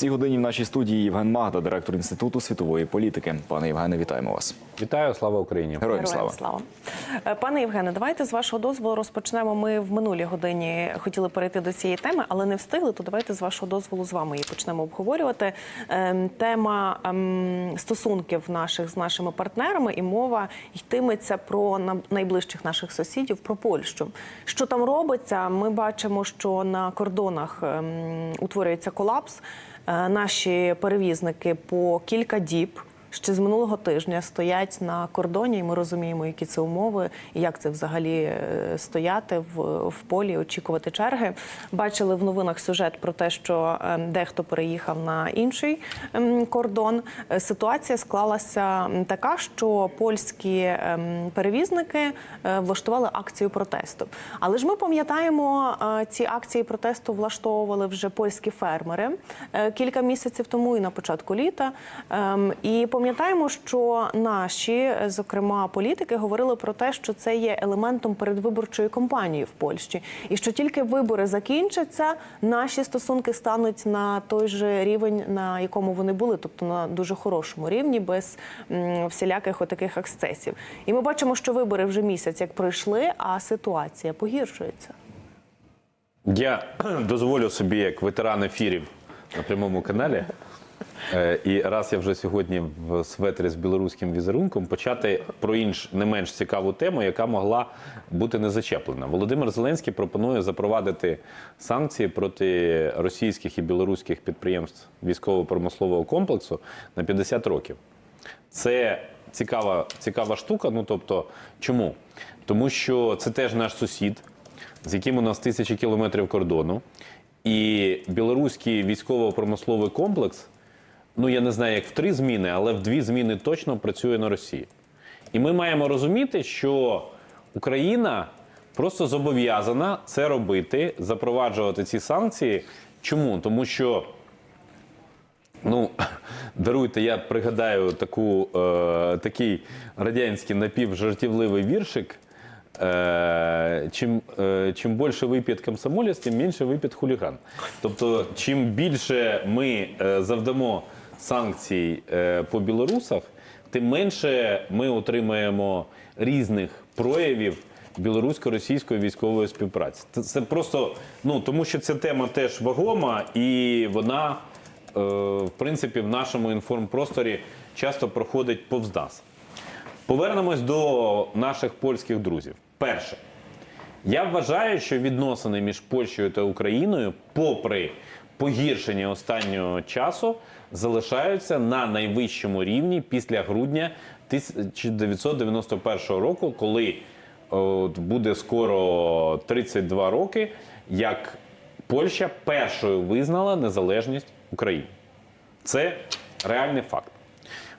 цій годині в нашій студії Євген Магда, директор Інституту світової політики. Пане Євгене, вітаємо вас. Вітаю, слава Україні. Героям слава. слава. Е, Пане Євгене, давайте з вашого дозволу розпочнемо. Ми в минулій годині хотіли перейти до цієї теми, але не встигли. То давайте з вашого дозволу з вами її почнемо обговорювати. Ем, Тема ем, стосунків наших з нашими партнерами і мова йтиметься про на- найближчих наших сусідів, про Польщу. Що там робиться? Ми бачимо, що на кордонах ем, утворюється колапс. Е, Наші перевізники по кілька діб ще з минулого тижня стоять на кордоні, і ми розуміємо, які це умови, і як це взагалі е, стояти в, в полі, очікувати черги. Бачили в новинах сюжет про те, що е, дехто переїхав на інший ем, кордон. Е, Ситуація склалася така, що польські ем, перевізники е, влаштували акцію протесту. Але ж ми пам'ятаємо, ці акції протесту влаштовували вже польські фермери кілька місяців тому і на початку літа. Ем, І пам'ятаємо, що наші, зокрема, політики, говорили про те, що це є елементом передвиборчої кампанії в Польщі, і що тільки вибори закінчаться, наші стосунки стануть на той же рівень, на якому вони були, тобто на дуже хорошому рівні, без всіляких отаких ексцесів. І ми бачимо, що вибори вже місяць як пройшли, а ситуація погіршується. Я дозволю собі, як ветеран ефірів на прямому каналі, і раз я вже сьогодні в светрі з білоруським візерунком, почати про інш не менш цікаву тему, яка могла бути не зачеплена. Володимир Зеленський пропонує запровадити санкції проти російських і білоруських підприємств військово-промислового комплексу на 50 років. Це цікава, цікава штука. Ну тобто, чому? Тому що це теж наш сусід, з яким у нас тисячі кілометрів кордону. І білоруський військово-промисловий комплекс, ну я не знаю, як в три зміни, але в дві зміни точно працює на Росії. І ми маємо розуміти, що Україна просто зобов'язана це робити, запроваджувати ці санкції. Чому? Тому що Ну, даруйте, я пригадаю таку, е, такий радянський напівжартівливий віршик. Е, чим, е, чим більше вип'ять комсомолець, тим менше вип'ять хуліган. Тобто, чим більше ми е, завдамо санкцій е, по білорусах, тим менше ми отримаємо різних проявів білорусько-російської військової співпраці. Це- просто ну тому, що ця тема теж вагома і вона е, в принципі, в нашому інформпросторі часто проходить повз нас. Повернемось до наших польських друзів. Перше, я вважаю, що відносини між Польщею та Україною, попри погіршення останнього часу, залишаються на найвищому рівні після грудня 1991 року, коли от, буде скоро 32 роки, як Польща першою визнала незалежність України. Це реальний факт.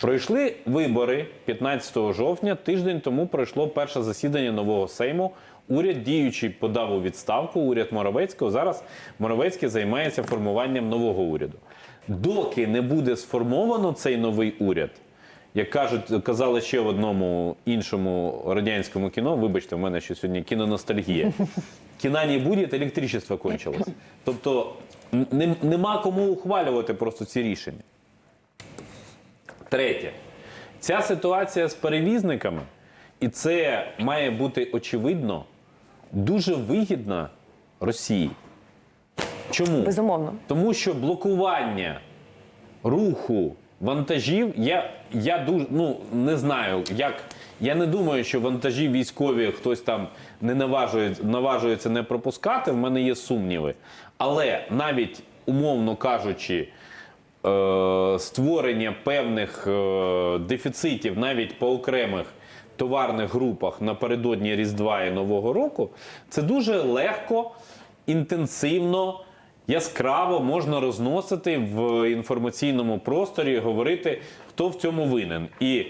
Пройшли вибори 15 жовтня. Тиждень тому пройшло перше засідання нового Сейму. Уряд діючий подав у відставку. Уряд Моровецького. Зараз Моровецький займається формуванням нового уряду. Доки не буде сформовано цей новий уряд, як кажуть, казали ще в одному іншому радянському кіно. Вибачте, в мене ще сьогодні кіноностальгія. Кіна не буде, електричество кончилось. Тобто нема кому ухвалювати просто ці рішення. Третє, ця ситуація з перевізниками, і це має бути очевидно, дуже вигідна Росії. Чому? Безумовно. Тому що блокування руху вантажів, я, я дуже ну не знаю, як. Я не думаю, що вантажі військові хтось там не наважує, наважується не пропускати. В мене є сумніви. Але навіть умовно кажучи, е, створення певних е, дефіцитів навіть по окремих товарних групах напередодні Різдва і Нового року, це дуже легко, інтенсивно, яскраво можна розносити в інформаційному просторі, говорити, хто в цьому винен. І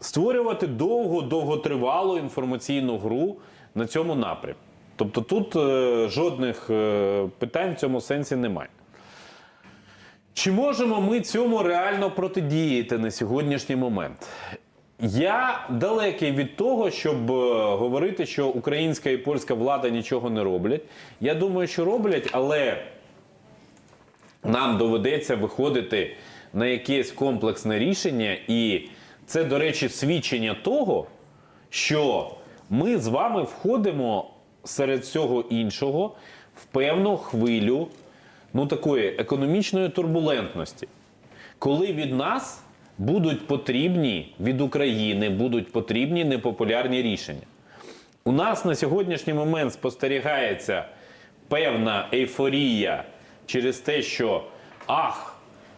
створювати довго, довготривалу інформаційну гру на цьому напрямку. Тобто тут е, жодних е, питань в цьому сенсі немає. Чи можемо ми цьому реально протидіяти на сьогоднішній момент? Я далекий від того, щоб е, говорити, що українська і польська влада нічого не роблять. Я думаю, що роблять, але нам доведеться виходити на якесь комплексне рішення, і це, до речі, свідчення того, що ми з вами входимо серед всього іншого в певну хвилю ну, такої економічної турбулентності, коли від нас будуть потрібні від України будуть потрібні непопулярні рішення. У нас на сьогоднішній момент спостерігається певна ейфорія через те, що ах,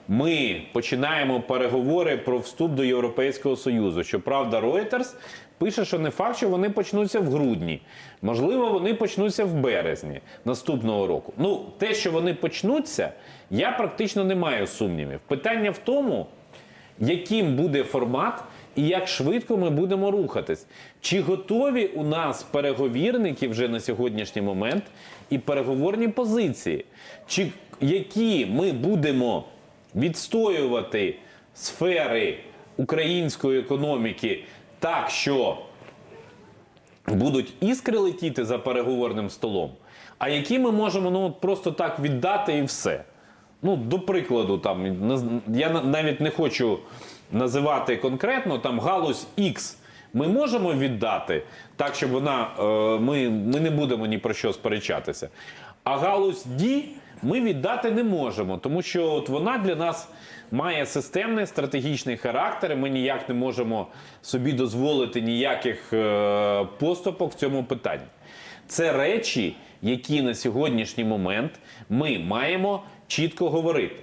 ми починаємо переговори про вступ до Європейського Союзу. Щоправда, Reuters пише, що не факт, що вони почнуться в грудні. Можливо, вони почнуться в березні наступного року. Ну, те, що вони почнуться, я практично не маю сумнівів. Питання в тому, яким буде формат і як швидко ми будемо рухатись. Чи готові у нас переговірники вже на сьогоднішній момент і переговорні позиції? Чи які ми будемо відстоювати сфери української економіки так, що будуть іскри летіти за переговорним столом, а які ми можемо ну, просто так віддати і все. Ну, до прикладу, там, я навіть не хочу називати конкретно там галузь X. Ми можемо віддати так, щоб вона е, ми, ми не будемо ні про що сперечатися. А галузь D ми віддати не можемо, тому що от вона для нас має системний стратегічний характер. і Ми ніяк не можемо собі дозволити ніяких е, поступок в цьому питанні. Це речі, які на сьогоднішній момент ми маємо чітко говорити.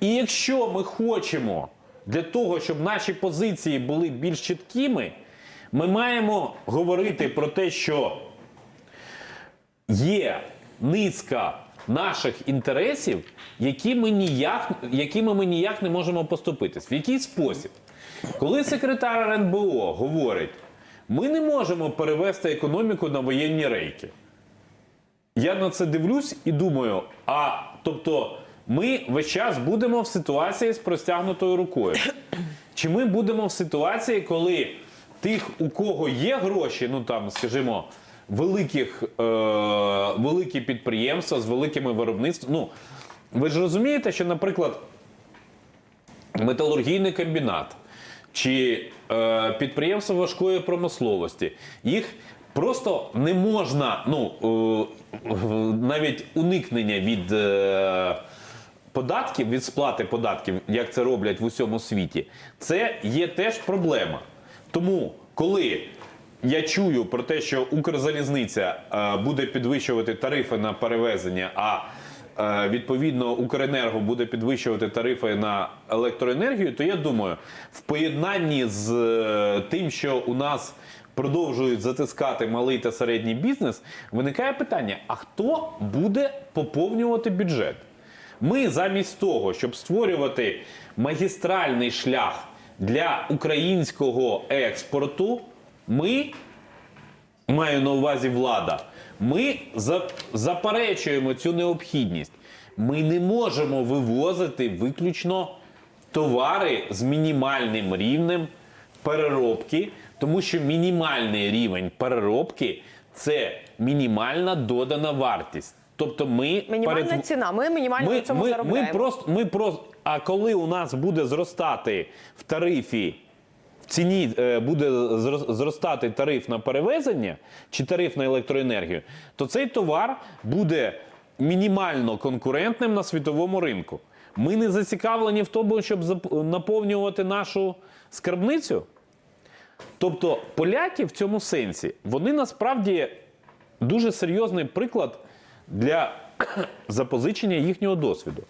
І якщо ми хочемо для того, щоб наші позиції були більш чіткими, ми маємо говорити про те, що є низка наших інтересів, які ніяк, якими ми ніяк не можемо поступитись. В який спосіб? Коли секретар РНБО говорить, ми не можемо перевести економіку на воєнні рейки. Я на це дивлюсь і думаю: а тобто, ми весь час будемо в ситуації з простягнутою рукою. Чи ми будемо в ситуації, коли тих, у кого є гроші, ну там, скажімо, великих, е, великі підприємства з великими виробництвами. Ну, ви ж розумієте, що, наприклад, металургійний комбінат чи е, підприємства важкої промисловості, їх просто не можна, ну е, навіть уникнення від. Е, Податків від сплати податків, як це роблять в усьому світі, це є теж проблема. Тому, коли я чую про те, що Укрзалізниця е, буде підвищувати тарифи на перевезення, а е, відповідно Укренерго буде підвищувати тарифи на електроенергію, то я думаю, в поєднанні з е, тим, що у нас продовжують затискати малий та середній бізнес, виникає питання: а хто буде поповнювати бюджет? Ми замість того, щоб створювати магістральний шлях для українського експорту, ми маю на увазі влада. Ми заперечуємо цю необхідність. Ми не можемо вивозити виключно товари з мінімальним рівнем переробки, тому що мінімальний рівень переробки це мінімальна додана вартість. Тобто ми Мінімальна перетв- ціна. Ми мінімально на цьому ми, заробляємо. ми просто, ми просто, а коли у нас буде зростати в тарифі, в ціні е, буде зростати тариф на перевезення чи тариф на електроенергію, то цей товар буде мінімально конкурентним на світовому ринку. Ми не зацікавлені в тому, щоб наповнювати нашу скарбницю. Тобто поляки в цьому сенсі, вони насправді дуже серйозний приклад для запозичення їхнього досвіду.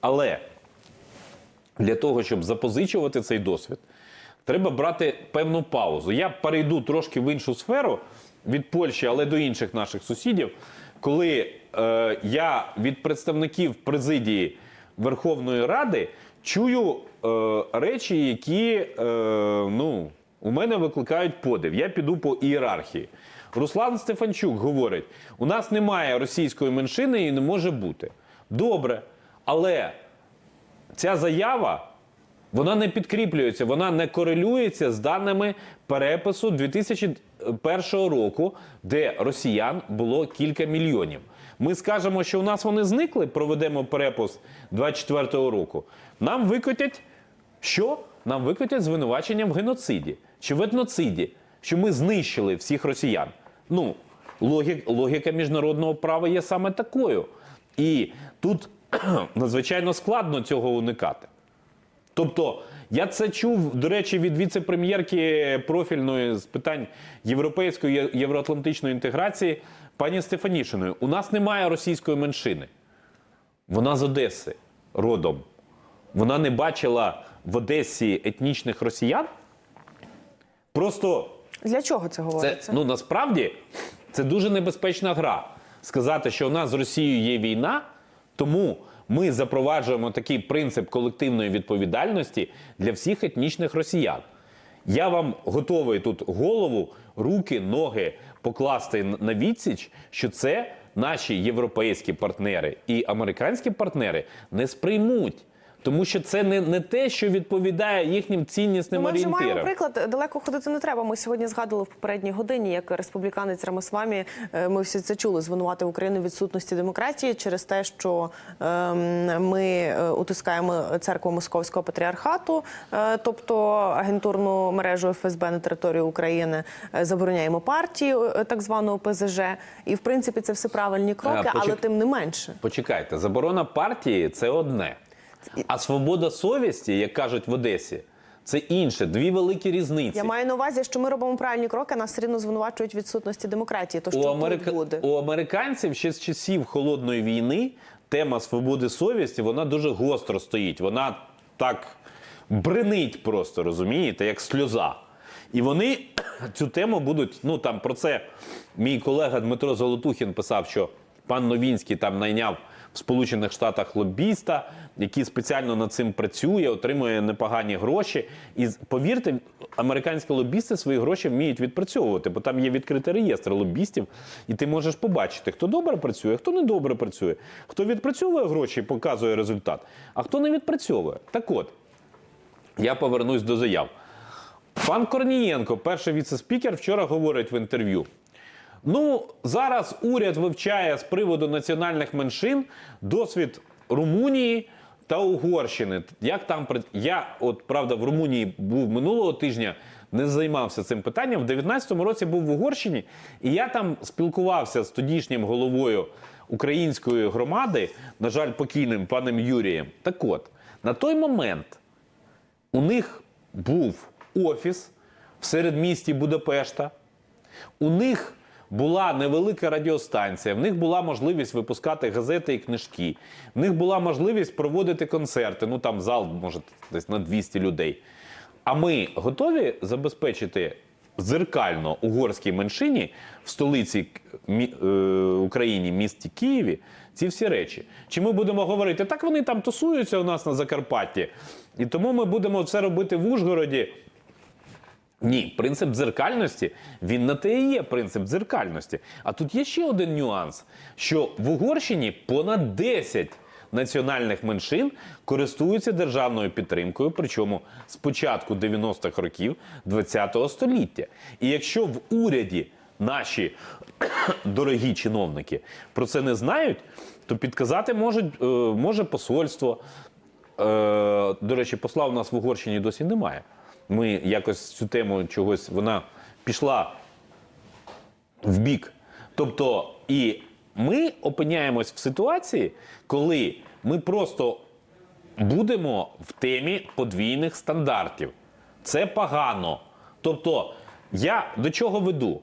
Але для того, щоб запозичувати цей досвід, треба брати певну паузу. Я перейду трошки в іншу сферу від Польщі, але до інших наших сусідів, коли е, я від представників президії Верховної Ради чую е, речі, які е, ну, у мене викликають подив. Я піду по ієрархії. Руслан Стефанчук говорить: у нас немає російської меншини і не може бути. Добре, але ця заява вона не підкріплюється, вона не корелюється з даними перепису 2001 року, де росіян було кілька мільйонів. ми скажемо, що у нас вони зникли, проведемо перепуск 24-го року. Нам викотять що? Нам викотять звинувачення в геноциді чи в етноциді, що ми знищили всіх росіян. Ну, логік, логіка міжнародного права є саме такою. І тут надзвичайно складно цього уникати. Тобто, я це чув, до речі, від віце-прем'єрки профільної з питань європейської євроатлантичної інтеграції пані Стефанішиної. У нас немає російської меншини. Вона з Одеси родом. Вона не бачила в Одесі етнічних росіян. Просто Для чого це це ну насправді це дуже небезпечна гра. Сказати, що у нас з Росією є війна, тому ми запроваджуємо такий принцип колективної відповідальності для всіх етнічних росіян. Я вам готовий тут голову, руки, ноги покласти на відсіч, що це наші європейські партнери і американські партнери не сприймуть. Тому що це не, не те, що відповідає їхнім ціннісним Ну, ми вже орієнтирам. маємо приклад. Далеко ходити не треба. Ми сьогодні згадували в попередній годині, як республіканець Рамосвамі, е, ми всі це чули, звинуватив Україну в відсутності демократії через те, що ем, ми е, утискаємо церкву Московського патріархату, е, тобто агентурну мережу ФСБ на території України, е, забороняємо партію е, так званого ПЗЖ. І в принципі це все правильні кроки, почек- але тим не менше. Почекайте, заборона партії це одне. А свобода совісті, як кажуть в Одесі, це інше. Дві великі різниці. Я маю на увазі, що ми робимо правильні кроки, нас все рівно звинувачують відсутності демократії. То що у, Америка... буде? у американців ще з часів холодної війни тема свободи совісті вона дуже гостро стоїть. Вона так бренить просто, розумієте, як сльоза. І вони цю тему будуть. Ну там про це мій колега Дмитро Золотухін писав, що пан Новінський там найняв в Сполучених Штатах лобіста, який спеціально над цим працює, отримує непогані гроші. І повірте, американські лобісти свої гроші вміють відпрацьовувати, бо там є відкритий реєстр лобістів, і ти можеш побачити, хто добре працює, хто не добре працює, хто відпрацьовує гроші і показує результат, а хто не відпрацьовує. Так от, я повернусь до заяв. Пан Корнієнко, перший віце-спікер, вчора говорить в інтерв'ю. Ну, зараз уряд вивчає з приводу національних меншин досвід Румунії та Угорщини. Як там я, от правда, в Румунії був минулого тижня, не займався цим питанням. В 19-му році був в Угорщині, і я там спілкувався з тодішнім головою української громади, на жаль, покійним паном Юрієм. Так от, на той момент у них був офіс в середмісті Будапешта. У них була невелика радіостанція, в них була можливість випускати газети і книжки, в них була можливість проводити концерти. Ну там зал може десь на 200 людей. А ми готові забезпечити зеркально угорській меншині в столиці мі- е, України, місті Києві, ці всі речі. Чи ми будемо говорити, так вони там тусуються у нас на Закарпатті, і тому ми будемо це робити в Ужгороді. Ні, принцип дзеркальності він на те і є принцип дзеркальності. А тут є ще один нюанс: що в Угорщині понад 10 національних меншин користуються державною підтримкою, причому з початку 90-х років ХХ століття. І якщо в уряді наші дорогі чиновники про це не знають, то підказати можуть, е, може посольство. Е, до речі, посла у нас в Угорщині досі немає. Ми якось цю тему чогось вона пішла в бік. Тобто, і ми опиняємось в ситуації, коли ми просто будемо в темі подвійних стандартів. Це погано. Тобто, я до чого веду?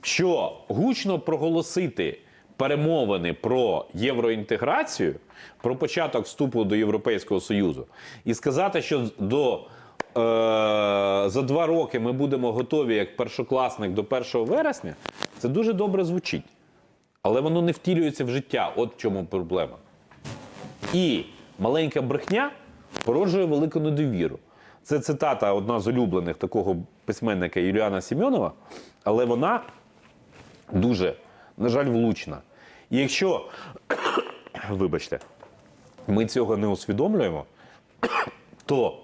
Що гучно проголосити перемовини про євроінтеграцію, про початок вступу до Європейського Союзу, і сказати, що до, за два роки ми будемо готові як першокласник до 1 вересня, це дуже добре звучить. Але воно не втілюється в життя. От в чому проблема. І маленька брехня породжує велику недовіру. Це цитата одна з улюблених такого письменника Юліана Сімьонова, але вона дуже, на жаль, влучна. І якщо, вибачте, ми цього не усвідомлюємо, то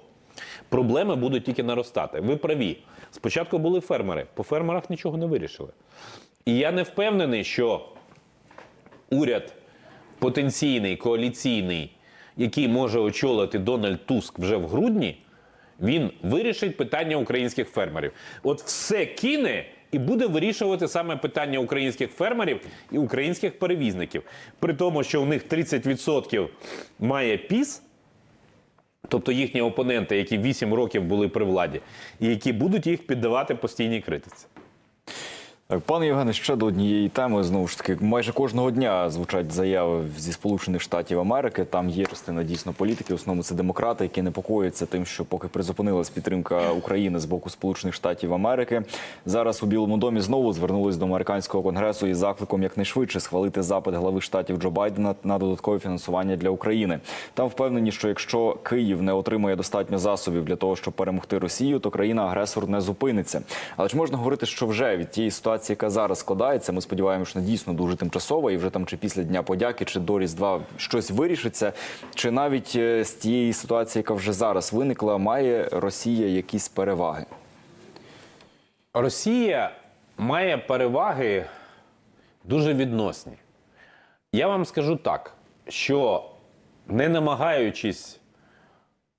проблеми будуть тільки наростати. Ви праві. Спочатку були фермери, по фермерах нічого не вирішили. І я не впевнений, що уряд потенційний, коаліційний, який може очолити Дональд Туск вже в грудні, він вирішить питання українських фермерів. От все кине і буде вирішувати саме питання українських фермерів і українських перевізників. При тому, що у них 30% має піс, тобто їхні опоненти, які 8 років були при владі, і які будуть їх піддавати постійній критиці. Пане Євгене, ще до однієї теми. Знову ж таки, майже кожного дня звучать заяви зі Сполучених Штатів Америки. Там є частина дійсно політики. В основному це демократи, які непокоїться тим, що поки призупинилась підтримка України з боку Сполучених Штатів Америки. Зараз у Білому домі знову звернулись до американського конгресу із закликом якнайшвидше схвалити запит глави штатів Джо Байдена на додаткове фінансування для України. Там впевнені, що якщо Київ не отримає достатньо засобів для того, щоб перемогти Росію, то країна-агресор не зупиниться. Але ж можна говорити, що вже від тієї ситуації, яка зараз складається, ми сподіваємося, що дійсно дуже тимчасова, і вже там чи після дня подяки, чи до Різдва щось вирішиться, чи навіть е, з тієї ситуації, яка вже зараз виникла, має Росія якісь переваги. Росія має переваги дуже відносні. Я вам скажу так, що не намагаючись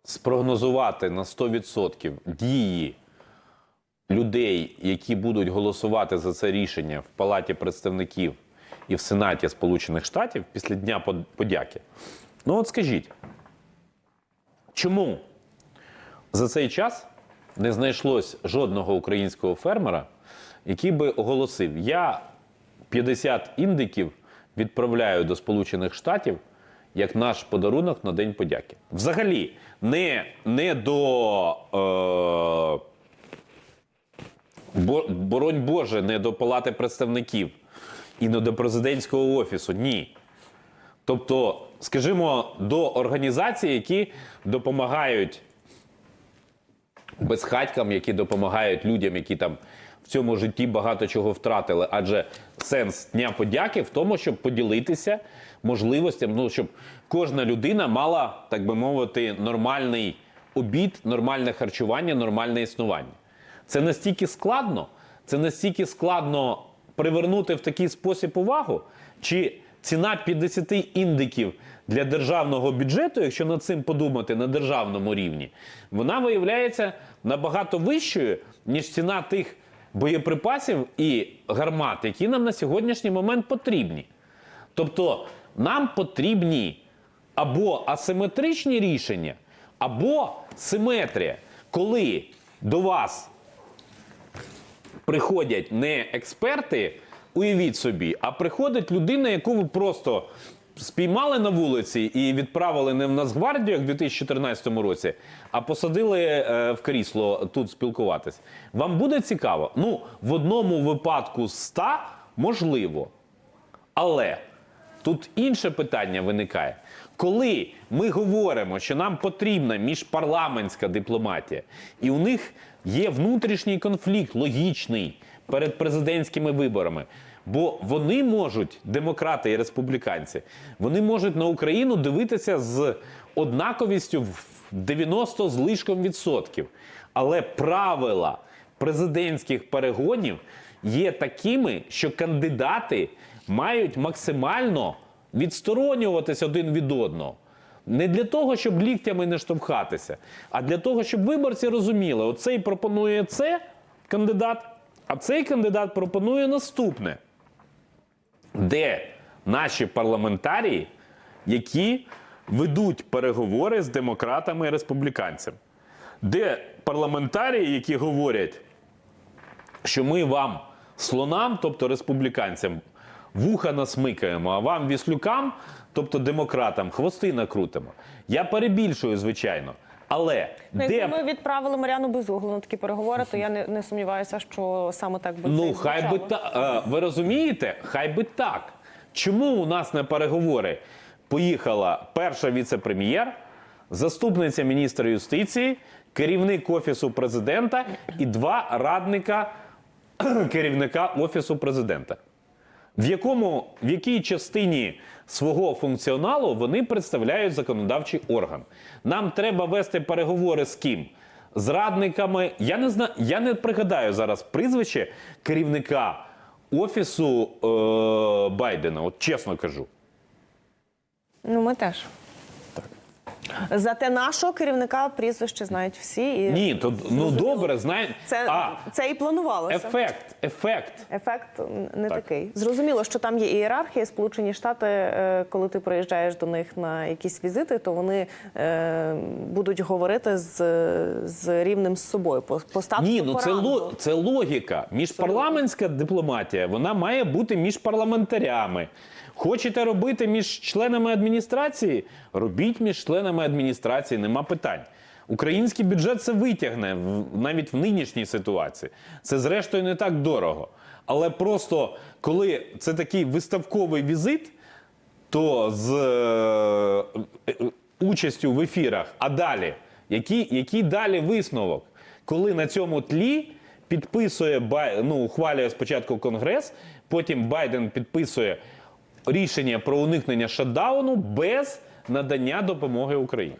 спрогнозувати на 100% дії людей, які будуть голосувати за це рішення в Палаті представників і в Сенаті Сполучених Штатів після Дня подяки. Ну от скажіть, чому за цей час не знайшлось жодного українського фермера, який би оголосив: я 50 індиків відправляю до Сполучених Штатів як наш подарунок на День подяки. Взагалі, не, не до. Е, бо, боронь Боже, не до Палати представників і не до президентського офісу. Ні. Тобто, скажімо, до організацій, які допомагають безхатькам, які допомагають людям, які там в цьому житті багато чого втратили. Адже сенс Дня подяки в тому, щоб поділитися можливостям, ну щоб кожна людина мала, так би мовити, нормальний обід, нормальне харчування, нормальне існування. Це настільки складно, це настільки складно привернути в такий спосіб увагу, чи ціна 50 індиків для державного бюджету, якщо над цим подумати на державному рівні, вона виявляється набагато вищою, ніж ціна тих боєприпасів і гармат, які нам на сьогоднішній момент потрібні. Тобто нам потрібні або асиметричні рішення, або симетрія, коли до вас приходять не експерти, уявіть собі, а приходить людина, яку ви просто спіймали на вулиці і відправили не в Нацгвардію, як в 2014 році, а посадили е, в крісло тут спілкуватись. Вам буде цікаво? Ну, в одному випадку з ста можливо. Але тут інше питання виникає. Коли ми говоримо, що нам потрібна міжпарламентська дипломатія, і у них є внутрішній конфлікт логічний перед президентськими виборами, бо вони можуть, демократи і республіканці, вони можуть на Україну дивитися з однаковістю в 90 з лишком відсотків. Але правила президентських перегонів є такими, що кандидати мають максимально відсторонюватись один від одного. Не для того, щоб ліктями не штовхатися, а для того, щоб виборці розуміли, оцей пропонує це кандидат, а цей кандидат пропонує наступне. Де наші парламентарії, які ведуть переговори з демократами і республіканцями? Де парламентарії, які говорять, що ми вам, слонам, тобто республіканцям, вуха насмикаємо, а вам, віслюкам, тобто демократам, хвости накрутимо. Я перебільшую, звичайно. Але Ну, де якби ми відправили Мар'яну Безуглу на такі переговори, то я не, не сумніваюся, що саме так би Ну, хай би звучало. так. Ви розумієте? Хай би так. Чому у нас на переговори поїхала перша віце-прем'єр, заступниця міністра юстиції, керівник офісу президента і два радника керівника офісу президента? В якому в якій частині свого функціоналу вони представляють законодавчий орган? Нам треба вести переговори з ким? З радниками. Я не знаю, я не пригадаю зараз прізвище керівника офісу е, Байдена, от чесно кажу. Ну, ми теж. Зате нашого керівника прізвище знають всі. І Ні, то ну добре, знає. Це, а це і планувалося. ефект, ефект. Ефект не Так. такий. Зрозуміло, що там є ієрархія. Сполучені Штати, е, коли ти приїжджаєш до них на якісь візити, то вони е, будуть говорити з, з рівним з собою. По, по Ні, ну це, ло, це логіка. Міжпарламентська дипломатія вона має бути між парламентарями. Хочете робити між членами адміністрації? Робіть між членами адміністрації, нема питань. Український бюджет це витягне навіть в нинішній ситуації. Це зрештою не так дорого. Але просто коли це такий виставковий візит, то з е, е, участю в ефірах, а далі, який, який далі висновок? Коли на цьому тлі підписує ну, ухвалює спочатку Конгрес, потім Байден підписує рішення про уникнення шатдауну без надання допомоги Україні.